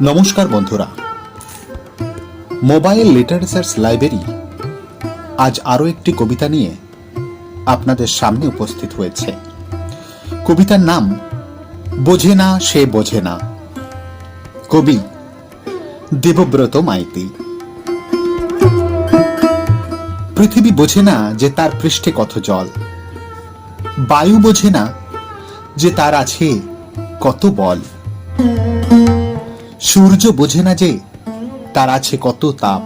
নমস্কার বন্ধুরা। Mobile literatures library আজ আরও একটি কবিতা নিয়ে আপনাদের সামনে উপস্থিত হয়েছে। কবিতার নাম বোঝে না, সে বোঝে না। কবি দেবব্রত মাইতি। পৃথিবী বোঝে না যে তার পৃষ্ঠে কত জল। বায়ু বোঝে না যে তার আছে কত বল। সূর্য বোঝে না যে তার আছে কত তাপ।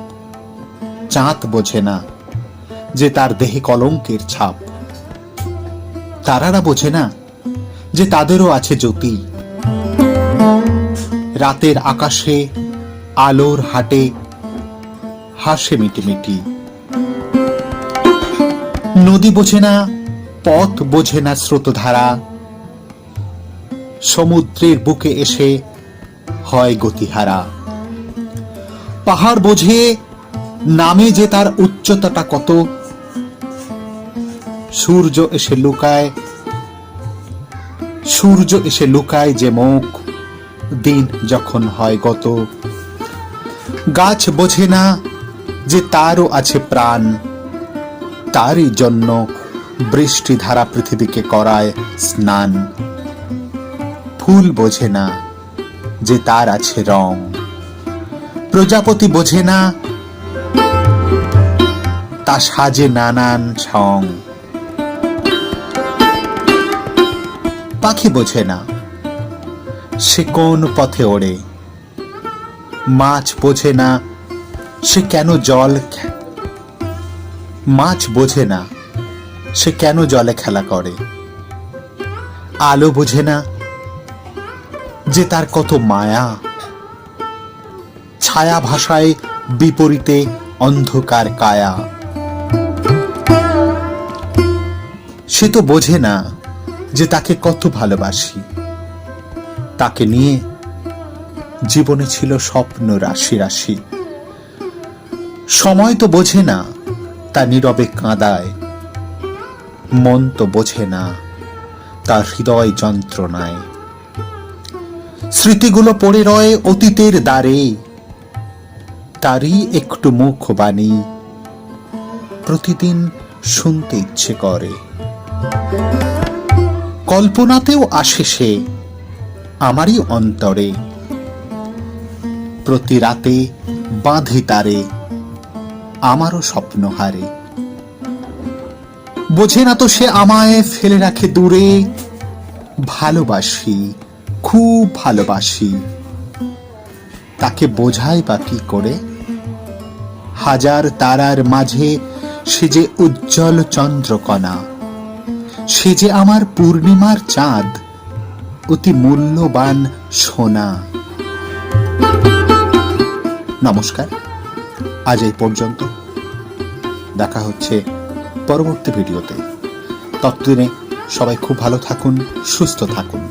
চাঁদ বোঝে না যে তার দেহে কলঙ্কের ছাপ। তারারা বোঝে না যে তাদেরও আছে জ্যোতি। রাতের আকাশে, আলোর হাটে, হাসে মিটিমিটি। নদী বোঝে না, পথ বোঝে না স্রোতধারা। সমুদ্রের বুকে এসে হয় গতিহারা। পাহাড় বোঝে নামে যে তার উচ্চতাটা কত। সূর্য এসে লুকায় সূর্য এসে লুকায় যে মুখ। দিন যখন হয় গত, গাছ বোঝে না যে তারও আছে প্রাণ। তারই জন্য বৃষ্টি ধারা পৃথিবীকে করায় স্নান। ফুল বোঝে না যে তার আছে রং। প্রজাপতি বোঝে না, তা সাজে নানান ছং। পাখি বোঝে না। সে কোন পথে ওড়ে। মাছ বোঝে না, সে কেন জল মাছ বোঝে না, সে কেন জলে খেলা করে। আলো বোঝে না, যে তার কত মায়া। ছায়া ভাষায় বিপরীতে অন্ধকার কায়া। সে তো বোঝে না যে তাকে কত ভালোবাসি। তাকে নিয়ে জীবনে ছিল স্বপ্ন রাশি রাশি। সময় তো বোঝে না, তা নীরবে কাঁদায়। মন তো বোঝে না তার হৃদয় যন্ত্রণায়। স্মৃতিগুলো পড়ে রয় অতীতের দ্বারে। তারই একটু মুখ বাণী, প্রতিদিন শুনতে ইচ্ছে করে। কল্পনাতেও আসে সে আমারই অন্তরে। প্রতি রাতে বাঁধে তারে আমারও স্বপ্ন হারে। বোঝে না তো সে আমায় ফেলে রাখে দূরে। ভালোবাসি, খুব ভালোবাসি। তাকে বোঝাই বা কি করে? হাজার তারার মাঝে সে যে উজ্জ্বল চন্দ্রকণা। সে যে আমার পূর্ণিমার চাঁদ, অতি মূল্যবান সোনা। নমস্কার, আজ এই পর্যন্ত। দেখা হচ্ছে পরবর্তী ভিডিওতে। ততদিনে সবাই খুব ভালো থাকুন, সুস্থ থাকুন।